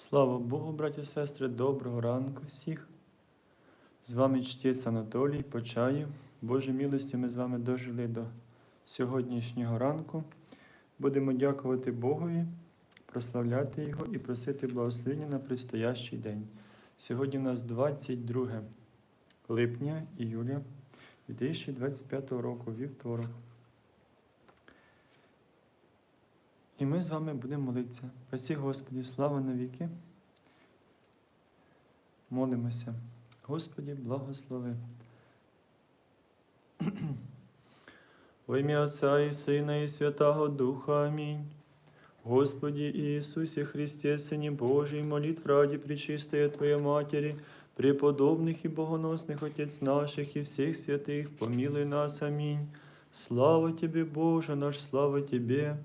Слава Богу, браті і сестри, доброго ранку всіх. З вами чтець Анатолій Почаїв. Божою милостю ми з вами дожили до сьогоднішнього ранку. Будемо дякувати Богові, прославляти Його і просити благословення на предстоящий день. Сьогодні у нас 22 липня іюля 2025 року, вівторок. І ми з вами будемо молитися. Спасі Господі, слава навіки. Молимося. Господі, благослови. Во ім'я Отця і Сина, і Святого Духа. Амінь. Господи Иисусе Христе, Сыне Божий, молитв ради Пречистая Твоя Матери, преподобных и богоносных Отец наших и всех святых, помилуй нас. Аминь. Слава Тебе, Боже наш, слава Тебе.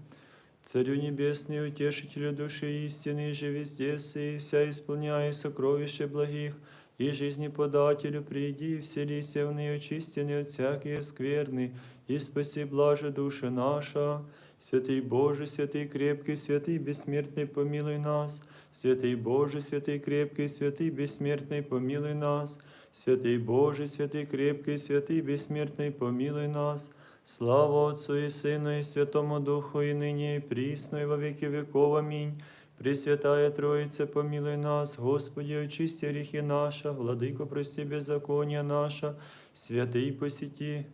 Царю Небесный, утешителю души истины, же везде и вся исполняя сокровища благих, и жизнеподателю приди, и вселися в нее очистенный от всякие скверны, и спаси блаже душа наша. Святый Боже, святый крепкий, святый бессмертный, помилуй нас. Святый Боже, святый крепкий, святый бессмертный, помилуй нас. Святый Боже, святый крепкий, святый бессмертный, помилуй нас. Слава Отцу и Сыну и Святому Духу, и ныне и присно, и во веки веков. Аминь. Пресвятая Троица, помилуй нас, Господи, очисти грехи наша, Владыко, прости беззакония наша, святый посети,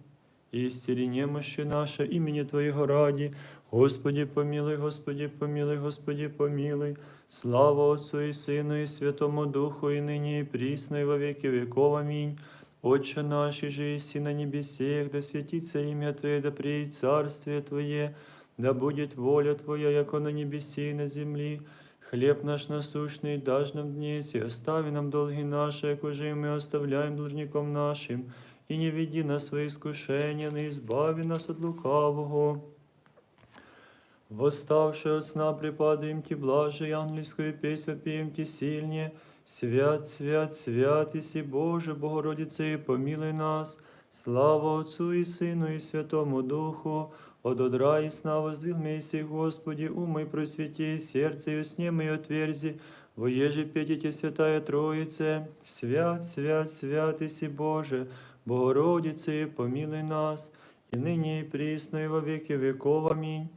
и исцели немощи наша, имени Твоего ради. Господи, помилуй, Господи, помилуй, Господи, помилуй. Слава Отцу и Сыну и Святому Духу, и ныне и присно, и во веки веков. Аминь. Отче наш, же иси на небесех, да святится имя Твое, да приедет царствие Твое, да будет воля Твоя, яко на небеси и на земли. Хлеб наш насущный дашь нам днесь, и остави нам долги наши, як уже мы оставляем должником нашим, и не веди нас свои искушения, но избави нас от лукавого. Восставши от сна, припадаем Ти, блаже, ангельскую песнь пеем Ти сильнее, Свят, свят, свят, Иси Боже, Богородице, и помилуй нас. Слава Отцу и Сыну и Святому Духу, от одра и сна воздвиг Месси, Господи, умой просвети, сердце и сне и отверзи, воеже петите Святая Троице, свят, свят, свят, Иси Боже, Богородице, и помилуй нас, и ныне и присно, и во веки веков. Аминь.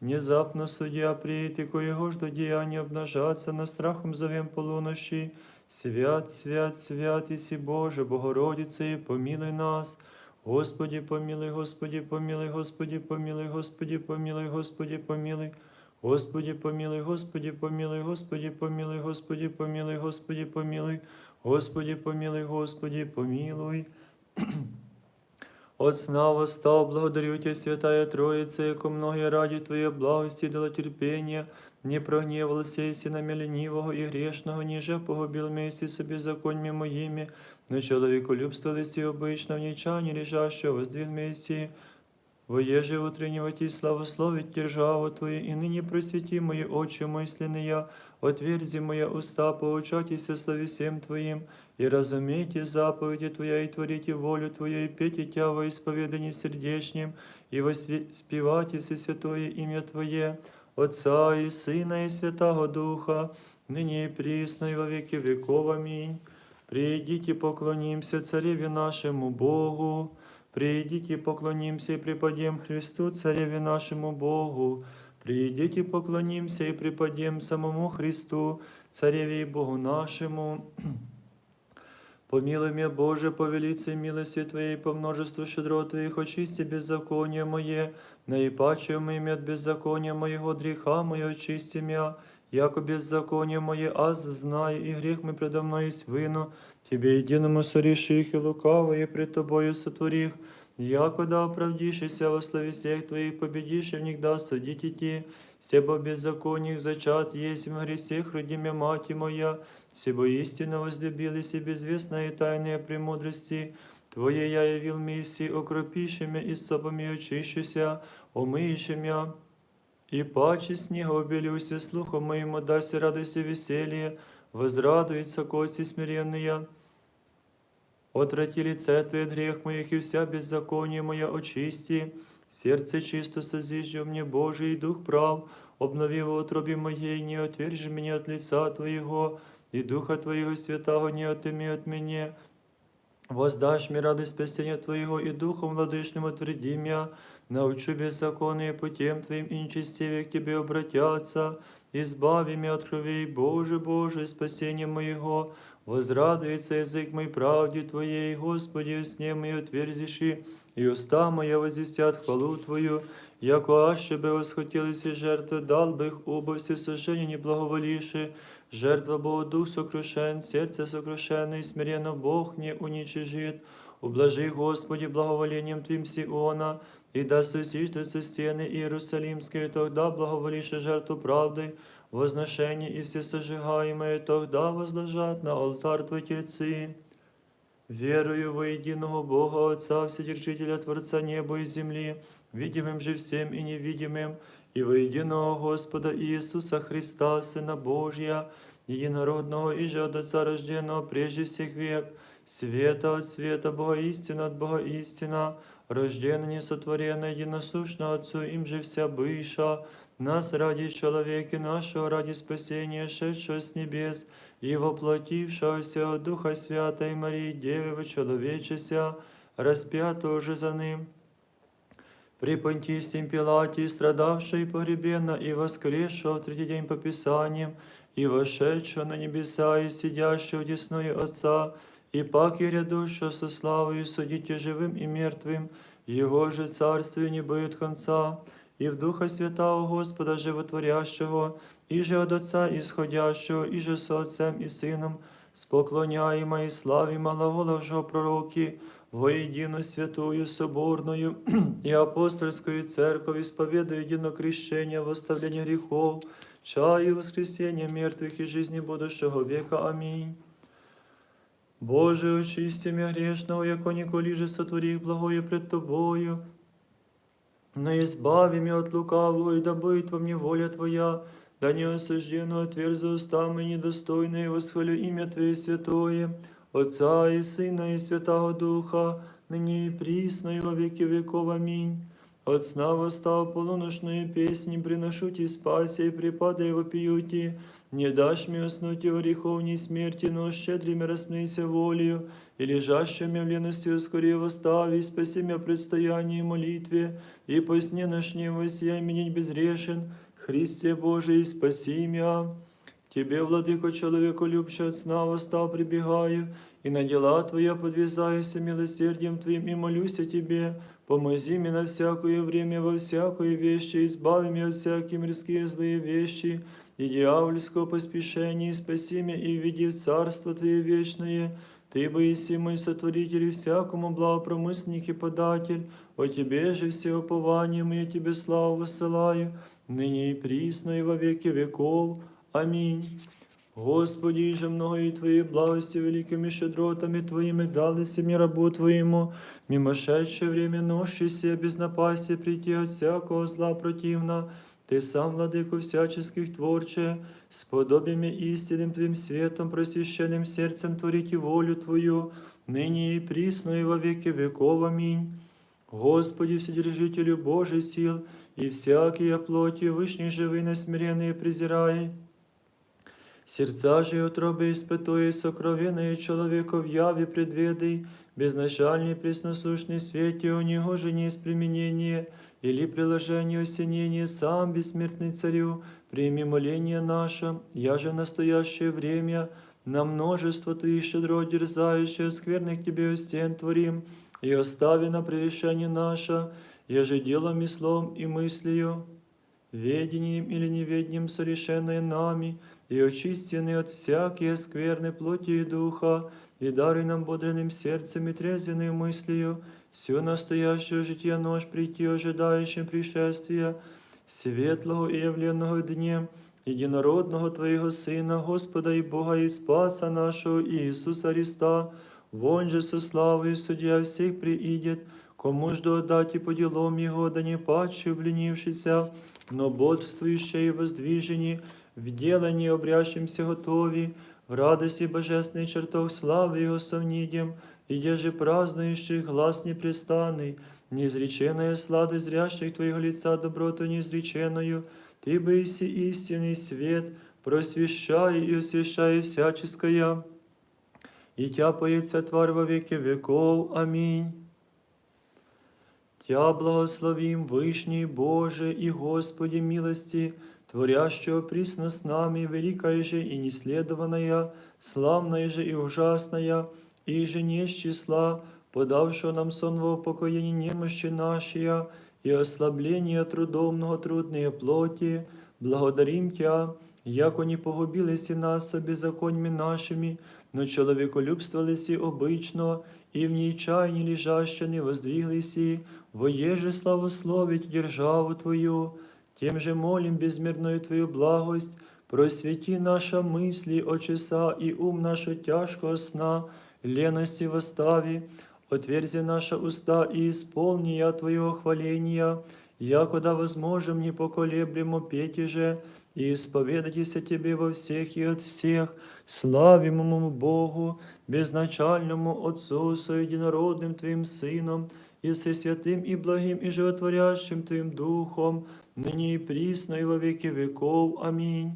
Внезапно судья приїти, коего ж до діяння обнажаться, на страхом зовем полунощі. Свят, свят, свят, Іси Боже, Богородице, і помилуй нас. Господи, помилуй, Господи, помилуй, Господи, помилуй, Господи, помилуй, Господи, помилуй. Господи, помилуй, Господи, помилуй, Господи, помилуй, Господи, помилуй, Господи, помилуй. Господи, помилуй, Господи, помилуй. От сна восстал, благодарю Тебя, Святая Троица, яко многие ради Твоей благости дала терпения, не прогневался если на ленивого и грешного, ниже погубил месяц собі законьми моїми, но человеколюбство листи обично в ничане лежащего воздвиг месяц, Воеже утреннего Ти славословить державу Твою, и ныне просвети мои очи мысленные, отверзи моя уста, поучайтесь славе всем Твоим, и разумейте заповеди Твоя, и творите волю Твою, и пейте Тя во исповедании сердечнем, и воспевайте все святое имя Твое, Отца и Сына и Святого Духа, ныне и присно, и во веки веков. Аминь. Придите, поклонимся Цареве нашему Богу, Придите, поклонимся и преподем Христу, Цареве нашему Богу. Придите, поклонимся и преподем самому Христу, Цареве и Богу нашему. Помилуй меня, Боже, по велице милости Твоей, по множеству щедрот Твоих, очисти беззаконие мое, наипаче моим от беззакония моего греха мое, очисти меня, яко беззаконие мое, аз знаю, и грех мой предо мной есть вину, Тебе единому соріших і лукавое пред Тобою сотворих, якода оправдишися во славе всех Твоих, победишь в них да судить Ти, себо беззаконных зачат есть в гресех, родимя мать моя, себо истинно возлюбились и безвестная тайная премудрости, Твое я явил миссии, окропиши мя и собами очищуся, омыйши мя, и паче снега обелюся, слухом моим дасть радость и веселье, возрадуются кости смиренные, Отврати лице Твое от грех моих, и вся беззаконие моя очисти, Сердце чисто созиждя мне, Божий, и дух прав, обнови в утробе моей, не отвержи меня от лица Твоего, и Духа Твоего Святого не отыми от меня. Воздашь мне радость спасения Твоего, и Духом Владычным отверди меня, научу беззаконные путем Твоим, и нечестивее к Тебе обратятся. Избави меня от кровей, Боже, Боже, спасение моего. Возрадуется язык мой правде Твоей, Господи, сне мой отверзиши, и уста моя возвестят хвалу Твою. Яко аще бы восхотелись жертвы, дал бы их оба всесожжения не благоволивши. Жертва Богу дух сокрушен, сердце сокрушенное, и смиренно Бог не уничижит. Ублажи, Господи, благоволением Твим Сиона, и да сосиждутся стены Иерусалимские, тогда благоволише жертву правды, возношение и все сожигаемые, тогда возложат на алтарь Твой тельцы. Верую во единого Бога Отца, Вседержителя Творца неба и земли, видимым же всем и невидимым, и во единого Господа Иисуса Христа, Сына Божия, единородного и же от Отца рожденного прежде всех век, света от света, Бога истина от Бога истина, рожденный, несотворенный, единосущно Отцу, им же вся быша, нас ради человека нашего, ради спасения, шедшего с небес, и воплотившегося от Духа Святой Марии, Девы вочеловечеся, распятого же за ним, при Понтийском Пилате, страдавшего и погребенно, и воскресшего в третий день по Писаниям, и вошедшего на небеса, и сидящего десное Отца, и пак и рядущего со славою судите живым и мертвым, Его же царствие не будет конца, и в Духа Святого Господа Животворящего, и же от Отца исходящего, и же со Отцем и Сыном, споклоняемо и славимо глаголовшего пророки, воедино святую соборную и апостольскую церковь, исповедуя едино крещение, восставление грехов, чаю воскресения мертвых и жизни будущего века. Аминь. Боже, очисти меня грешного, яко николи же сотвори благое пред Тобою, но избави меня от лукавого, и да будет во мне воля Твоя, да не осужденно отверзу устами недостойные, восхвалю имя Твое святое, Отца и Сына и Святого Духа, ныне и присно, и во веки веков. Аминь. От сна восстав полуношную песнь, приношу Ти спаси, и припадай вопиюти, не дашь мне уснуть и греховней смерти, но щедрыми распнися волею, и лежащими в лености ускори восстави, спаси меня предстоянии и молитве, и по сне ночнем воссияй меня безрешен, Христе Божий, спаси меня. Тебе, владыко, человеку любче от сна восстав прибегаю, и на дела Твоя подвязаюсь милосердием Твоим и молюсь о Тебе. Помози мне на всякое время, во всякое вещи, избави меня от всякие мирские злые вещи, и дьявольского поспешения, и спаси меня и введи в Царство Твое вечное. Ты, Боиси, мой сотворитель, и всякому благопромысленник и податель, о Тебе же все упования мои Тебе славу высылаю, ныне и присно, и во веки веков. Аминь. Господи, же многие Твои благости великими щедротами Твоими дали мне рабу Твоему, мимошедшее время ноши себе без напасти прийти от всякого зла противна, Ты сам, владыку всяческих творче, с подобиями истинным Твоим светом, просвященным сердцем творите волю Твою, ныне и присно, и во веки веков. Аминь. Господи, Вседержителю Божий сил, и всякие плоти вышних живы насмиренные презирай. Сердца же и утробы испытуя сокровенные человека в яве предведай, безначальный пресносущный свете у него же не есть применение, или приложение осенения сам бессмертный царю, прими моление наше, я же в настоящее время на множество Твоих щедро дерзающих, скверных Тебе стен творим, и остави на превышение наше, я же делом и словом и мыслью, ведением или неведением совершенное нами, и очистены от всякие скверны плоти и духа, и даруй нам бодренным сердцем и трезвенной мыслью, все настоящее житие нож прийти ожидающим пришествия, светлого и явленного дня, единородного Твоего Сына, Господа и Бога и Спаса нашего Иисуса Христа, вон же со славой судья всех приидет, кому ж отдать и по делам Его, да не паче обленившися, но бодствующие и воздвижені, в делании обрящимся готови, в радости божественной чертог славы Его совнидем, и же празднующих глаз непрестанный, неизреченная сладость зрящих Твоего лица доброту неизреченную, Ты бы иси истинный свет, просвещай и освящай всяческое, и тяпается тварь во веки веков. Аминь. Тя благословим, Вышний Боже и Господи милости, творящего присно с нами, великая же и неследованная, славная же и ужасная, и же не числа, подавшего нам сон во упокоение немощи нашей, и ослабление трудовного трудные плоти, благодарим Тя, яко не погубились и нас беззаконьми нашими, но человеколюбствовались и обычно, и в ней чайни лежаще не воздвиглись, и воеже славословить державу Твою, тем же молим безмерную Твою благость, просвети наша мысли, очеса и ум нашу тяжкого сна, лености восстави, отверзи наши уста и исполни я Твоего хваления, якода возможем не поколеблемо пети же, и исповедайтеся Тебе во всех и от всех, славимому Богу, безначальному Отцу, соединородным Твоим Сыном, и Всесвятым и благим и животворящим Твоим Духом, ныне и присно и во веки веков. Аминь.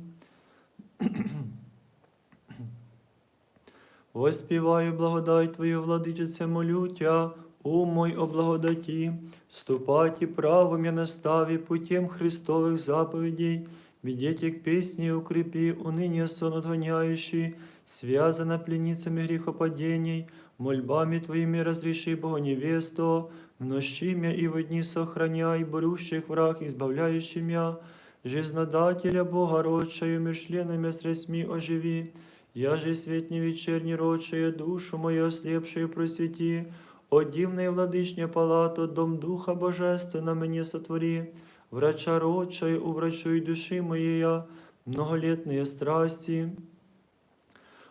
Воспіваю благодать Твою, владичице, молю Тя, ум мой о благодаті, ступати правом я настави путем Христовых заповедей, Ведите к песне укрепи, уныние сон отгоняющий, связана пленницами грехопадений, мольбами Твоими разреши Бога в нощи мя и во дни сохраняй, борющих враг, избавляющий мя, жизнодателя Бога родшаю, мир членами с ресми оживи, я же светни вечерний родшая, душу мою ослепшую просвети, о дивной владычня палату, дом Духа Божественна мені сотвори, врача родшая, уврачуй души моей, многолетные страсти,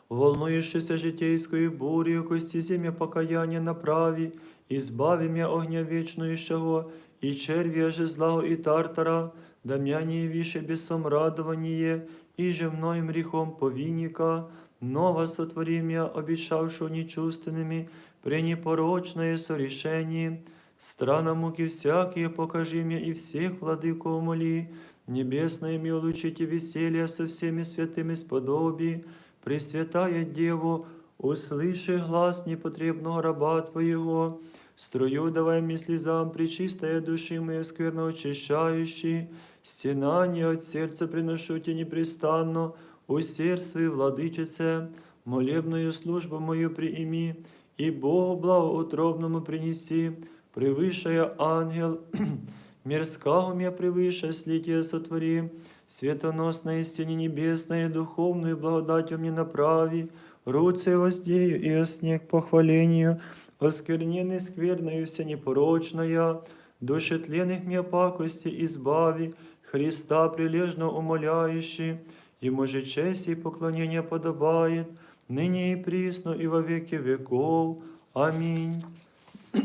волнующейся житейскую бурю, кости земля покаяння направи, избави меня огня вечнующего, и червя же злого и тартара, да мя не више бесом радование, и же мною грехом повинника, нова сотвори меня, обещавшего нечувственными, пренепорочное сорешение, Страна муки всякие покажи мне и всех владыков моли, небесное ми улучите веселье со всеми святыми сподоби, Пресвятая Деву, услыши глаз непотребного раба Твоего, строю давай мне слезам причистая души моей скверно очищающей, стенание от сердца приношу тебе непрестанно, усердствуй, владычице, молебную службу мою приими, и Богу благоутробному принеси, превышая ангел, мирского меня превыше слития сотвори, светоносная истине небесная, духовную благодатью мне направи, руце воздею и о снег похвалению, оскверненный скверною вся непорочная, души тленных мне пакости избави, Христа прилежно умоляющий, Ему же честь и поклонение подобает, ныне и присно и во веки веков. Аминь.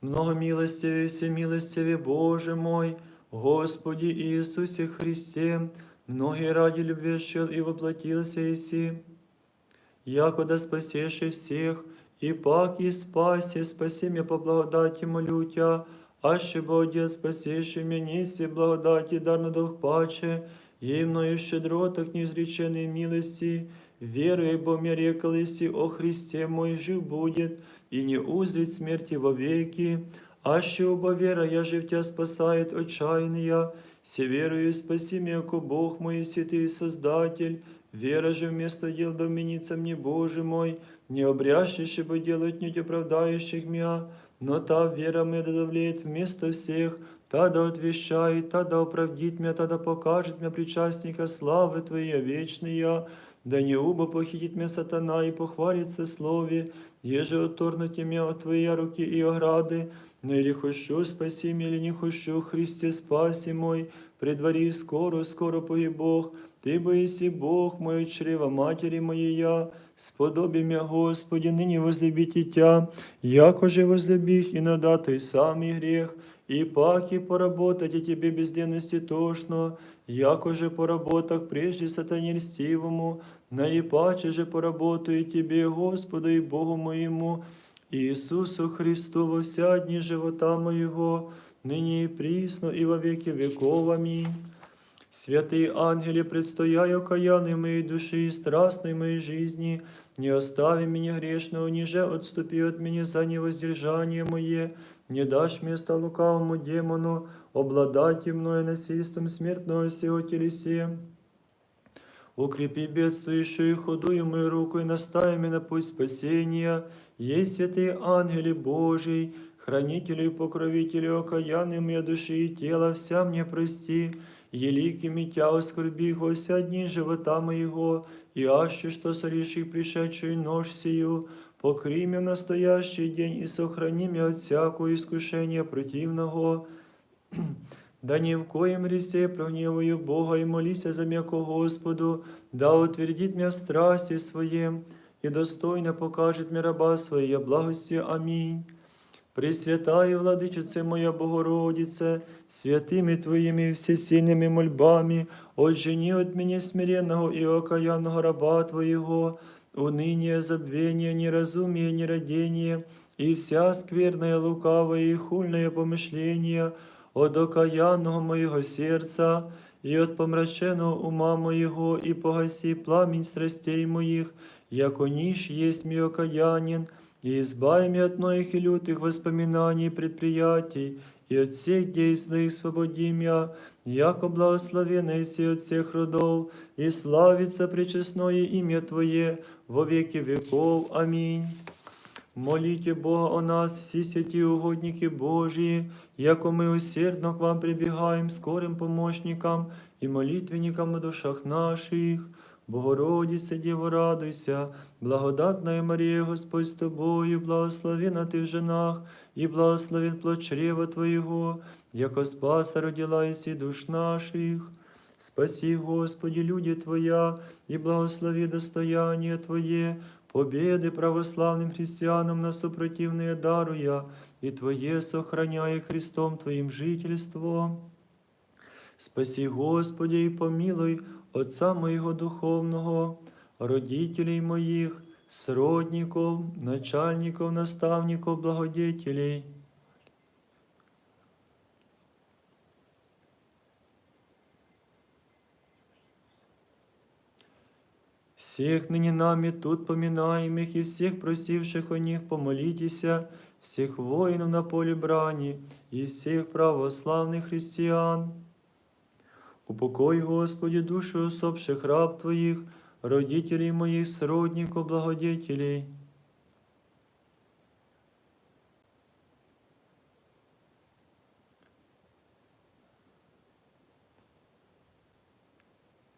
Многомилостивый, всемилостивый Боже мой, Господи Иисусе Христе, многие ради любви шел и воплотился Иси, якода спасеши всех, и пак и спаси, спаси меня по благодати молю Тя, аще Боже спасеши меня, неси благодати, дар на долг паче, ей мною щедроток неизреченной милости, веруя, бо мне рекалися о Христе мой жив будет, и не узрит смерти вовеки, аще оба вера, я жив Тя спасает отчаянная, все верую, спаси меня, ко Бог мой, святый Создатель, вера же вместо дел доменится мне, Боже мой, не обрящешь, бы делать не оправдающих меня, но та вера мне да давлеет вместо всех, та да отвещает, та да оправдит меня, та да покажет мне причастника славы Твоей вечная, да не убо похитит меня сатана и похвалится слове, еже отторнуті меня от Твоей руки и ограды, но или хочу спаси меня, или не хочу, Христе спаси мой, при дворі скоро, скоро погиб Бог, Ти боїси Бог мой, чрева матери моей я, сподоби мя, Господи, ныне возлюбите Тя, якоже возлюбих и надатый самый грех, и паки поработать и Тебе безденности тошно, якоже поработах прежде сатане льстивому, наипаче же поработаю Тебе, Господу и Богу моему, Иисусу Христу во вся дни живота моего, ныне и присно, и во веки веков. Аминь. Святые ангели, предстояй окаянной моей души и страстной моей жизни, не остави меня грешного, ниже отступи от меня за невоздержание мое, не дашь места лукавому демону, обладать и мною насильством смертного сего телесе. Укрепи бедствующую худую мою руку и настави меня на путь спасения. Есть святые ангели Божий, хранители и покровители окаянной моей души и тела, вся мне прости, еликими тя оскорби во вся дни живота моего, и аще что сореши пришедшую нож сию, покри настоящий день и сохрани меня от всякого искушения противного. Да ни в коем ресе прогневаю Бога и молися за м'яко Господу, да утвердит меня в страсти своем, и достойно покажет мне раба своей благости. Аминь. Пресвятая Владичице моя Богородице, святыми Твоими всесильными мольбами, отжени от меня смиренного и окаянного раба Твоего, уныние, забвение, неразумие, нерадение, и вся скверная, лукавая и хульное помышление от окаянного моего сердца, и от помраченного ума моего, и погаси пламень страстей моих, яко ниш есть мой окаянин, и избави от многих и лютых воспоминаний и предприятий, и от всех действий свободи яко благословенный си от всех родов, и славится пречестное имя Твое во веки веков. Аминь. Молите Бога о нас, всі святі угодники Божії, яко ми усердно к вам прибігаємо скорим помощникам і молитвенникам у душах наших. Богородице, Діво, радуйся, благодатна Марія, Господь з тобою, благословена ти в женах, і благословен плод чрева Твоєго, яко спаса родила єси душ наших. Спаси, Господи, люди Твоя, и благослови достояние Твое, победы православным христианам на супротивные даруя, и Твое сохраняя Христом Твоим жительством. Спаси, Господи, и помилуй Отца моего духовного, родителей моих, сродников, начальников, наставников, благодетелей. Всех ныне нами тут поминаемых и всех просивших о них помолитеся, всех воинов на поле брани и всех православных христиан. Упокой, Господи, душу усопших раб Твоих, родителей моих, сродников, благодетелей.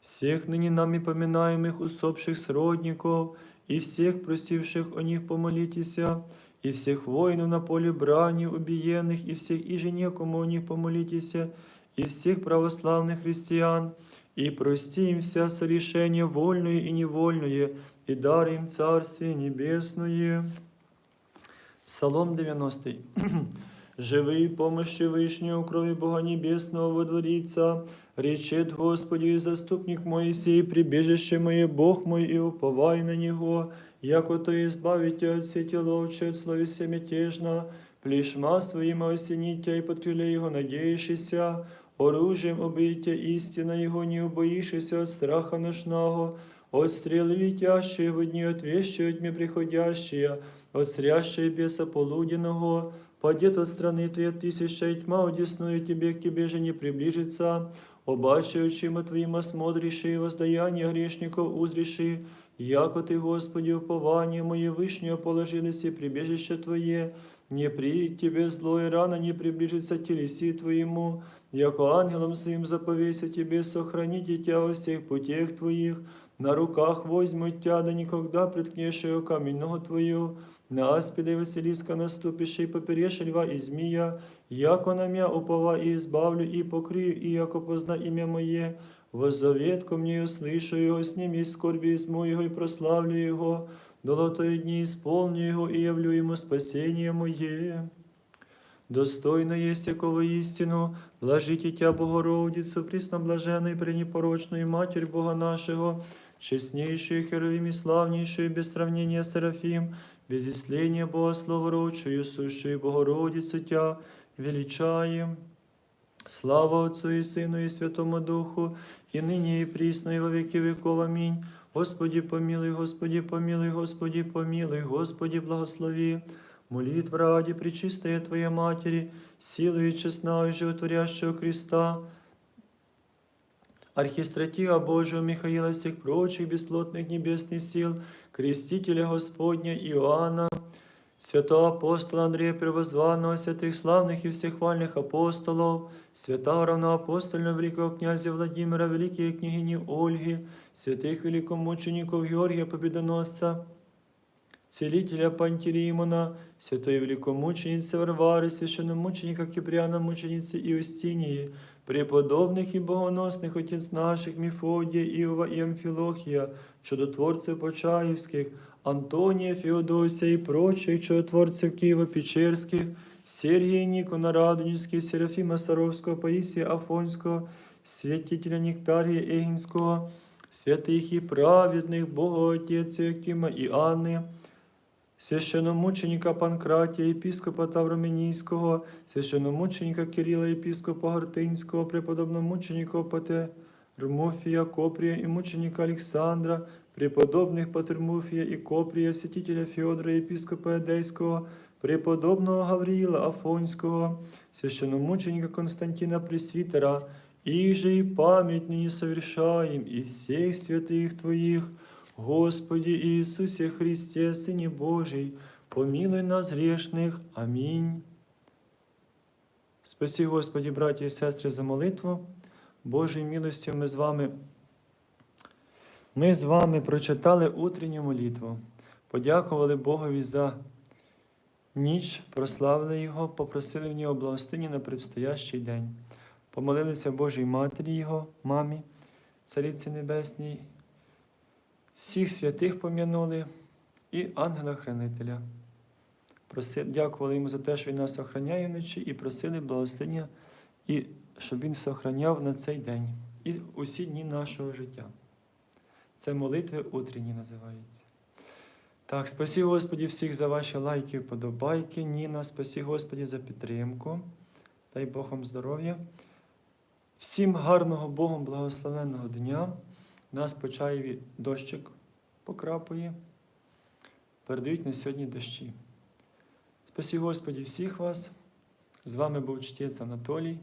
Всех ныне нами поминаемых усопших сродников, и всех просивших о них помолитеся, и всех воинов на поле брани убиенных, и всех и же некому о них помолитеся, и всех православных христиан, и прости им вся сорешение вольное и невольное, и дар им Царствие Небесное. Псалом 90. Живи помощи Вышнего крови Бога Небесного водворится, речет Господи, заступник Моисей, прибежище мое, Бог мой, и уповай на Него, яко то избавите от сети ловче, от словеся мятежно, плешма своим осените и под крыле Его надеющийся, оружием обийте истина Его, не убоишься от страха ношного, от стрелы летящие в дни, от вещи от тьмы приходящие, от срящей беса полуденного, падет от страны Твоей тысяча, и тьма одесную Тебе, к Тебе же не приближится, обаче очима Твоим осмотриши, и воздаяние грешников узриши, яко Ты, Господи, упование мое вышнее положилось и прибежище Твое, не приидь Тебе зло, и рано не приближится телеси Твоему, яко ангелом своим заповеся Тебе сохраните Тебя во всех путях Твоих, на руках возьмут Тя, да никогда приткнешь ее каменного Твою, на аспида и Василиска наступишь, и поперешь льва и змея, яко на мя упова и избавлю, и покрию, и яко позна имя Мое, воззовет ко мне, услышу его, с ним и скорби из моего, и прославлю его, долотої дні исполню его, и явлю ему спасение Мое. Достойно есть якого истину, блажите Тя, Богородицу, пресноблаженную и пренепорочную Матерь Бога нашего, честнейшую, херовим и славнейшую, без сравнения Серафим, без исления Бога Словородчую, сущую Богородицу Тя, величаем. Слава Отцу и Сыну и Святому Духу, и ныне и присно, и во веки веков. Аминь. Господи помилуй, Господи помилуй, Господи помилуй, Господи благослови. Молитва ради Пречистая Твоя Матери, силою честною животворящего креста, Архистратига Божьего Михаила, всех прочих бесплотных небесных сил, крестителя Господня Иоанна, святого апостола Андрея Первозванного, святых славных и всех вальных апостолов, святого равноапостольного великого князя Владимира, великой княгини Ольги, святых великомучеников Георгия Победоносца, целителя Пантелеймона, святой великомученицы Варвары, священномученика Киприана, мученицы Иустинии, преподобных и богоносных отець наших Міфодія, Іова і Амфілохія, чудотворців Почаївських, Антонія, Феодосія і прочих чудотворців Києво-Печерських, Сергія Нікона Радонівських, Серафіма Саровського, Паїсія Афонського, святителя Нектарія Егінського, святих і праведних Богоотець Якима і Анни, священномученика Панкратія, єпіскопа Тавромінійського, священномученика Кирила, єпіскопа Гортинського, преподобномученика Патермофія, Копрія і мученика Олександра, преподобних Патермофія і Копрія, святителя Феодора, єпіскопа Едейського, преподобного Гавріла Афонського, священномученика Константина Пресвітера, і же і память ныне совершаем и всех святых Твоих, Господи Иисусе Христе, Сыне Божий, помилуй нас грешных. Амінь. Спасі, Господі, браті і сестри, за молитву. Божою милостю ми з вами. Ми з вами прочитали утренню молитву, подякували Богові за ніч, прославили Його, попросили в нього благостині на предстоящий день. Помолилися Божій Матері Його, мамі, Цариці Небесній, всіх святих пом'янули і ангела-хранителя. Дякували йому за те, що він нас охороняє вночі, і просили благословення, і щоб він сохраняв на цей день і усі дні нашого життя. Це молитви утренні називаються. Так, спасі Господі всіх за ваші лайки, вподобайки. Ніна, спасі Господі за підтримку. Дай Бог вам здоров'я. Всім гарного Богом благословенного дня. Нас по Чаєві дощик покрапує. Передають на сьогодні дощі. Спасі Господі всіх вас. З вами був чтець Анатолій.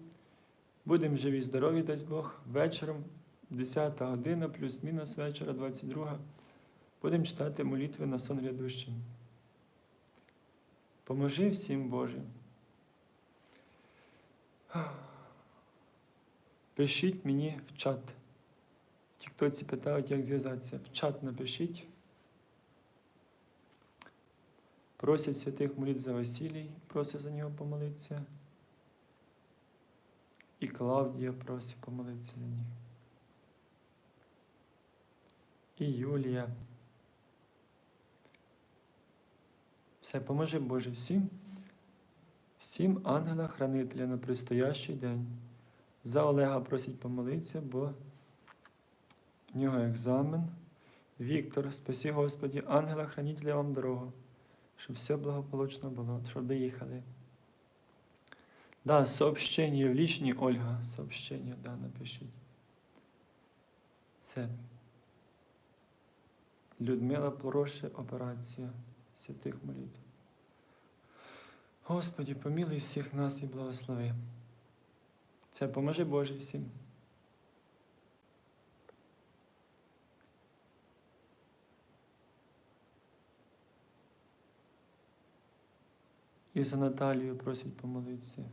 Будемо живі, здорові, дасть Бог. Вечором, 10 година, плюс-мінус вечора, 22. Будемо читати молитви на сон грядущий. Поможи всім Боже. Пишіть мені в чат. Ті, хто ці питають, як зв'язатися, в чат напишіть. Просять святих молитв за Василій, просить за нього помолитися. І Клавдія просить помолитися за них. І Юлія. Все, поможи Боже всім, всім ангела-хранителя на предстоящий день. За Олега просять помолитися, бо в нього екзамен. Віктор, спасі Господі, ангела-хранителя вам дорогу, щоб все благополучно було, щоб доїхали. Да, сообщення в лічній Ольга, сообщення, да, напишіть. Це. Людмила Пороше, операція святих молитв. Господі, помилуй всіх нас і благослови. Це поможи Боже всім. І за Наталію просять помолитися.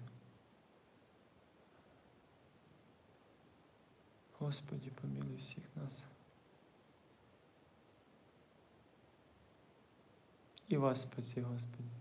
Господі, помилуй всіх нас. І вас спаси, Господи.